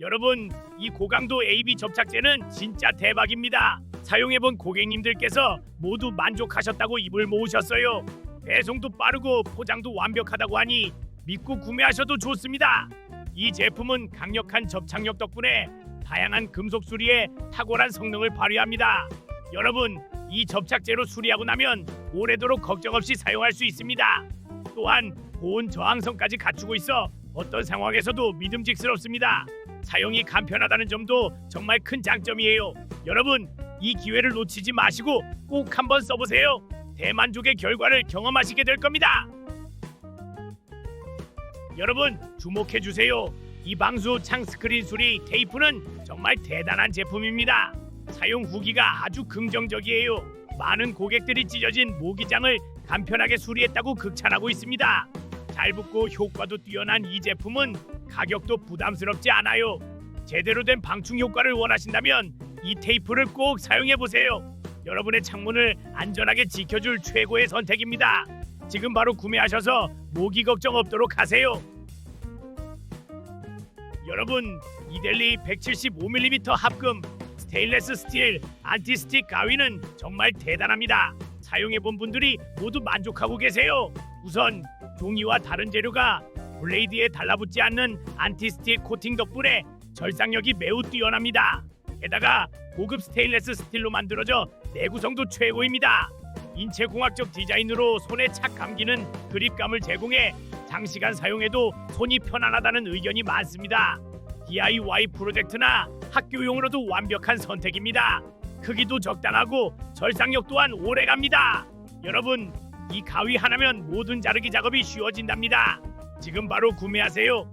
여러분, 이 고강도 AB 접착제는 진짜 대박입니다. 사용해본 고객님들께서 모두 만족하셨다고 입을 모으셨어요. 배송도 빠르고 포장도 완벽하다고 하니 믿고 구매하셔도 좋습니다. 이 제품은 강력한 접착력 덕분에 다양한 금속 수리에 탁월한 성능을 발휘합니다. 여러분, 이 접착제로 수리하고 나면 오래도록 걱정 없이 사용할 수 있습니다. 또한 고온 저항성까지 갖추고 있어 어떤 상황에서도 믿음직스럽습니다. 사용이 간편하다는 점도 정말 큰 장점이에요. 여러분, 이 기회를 놓치지 마시고 꼭 한번 써보세요. 대만족의 결과를 경험하시게 될 겁니다. 여러분, 주목해 주세요. 이 방수 창 스크린 수리 테이프는 정말 대단한 제품입니다. 사용 후기가 아주 긍정적이에요. 많은 고객들이 찢어진 모기장을 간편하게 수리했다고 극찬하고 있습니다. 잘 붙고 효과도 뛰어난 이 제품은 가격도 부담스럽지 않아요. 제대로 된 방충 효과를 원하신다면 이 테이프를 꼭 사용해 보세요. 여러분의 창문을 안전하게 지켜줄 최고의 선택입니다. 지금 바로 구매하셔서 모기 걱정 없도록 하세요. 여러분, 이델리 175mm 합금 스테인레스 스틸 안티스틱 가위는 정말 대단합니다. 사용해 본 분들이 모두 만족하고 계세요. 우선 종이와 다른 재료가 블레이드에 달라붙지 않는 안티스틱 코팅 덕분에 절상력이 매우 뛰어납니다. 게다가 고급 스테인레스 스틸로 만들어져 내구성도 최고입니다. 인체공학적 디자인으로 손에 착 감기는 그립감을 제공해 장시간 사용해도 손이 편안하다는 의견이 많습니다. DIY 프로젝트나 학교용으로도 완벽한 선택입니다. 크기도 적당하고 절상력 또한 오래갑니다. 여러분, 이 가위 하나면 모든 자르기 작업이 쉬워진답니다. 지금 바로 구매하세요.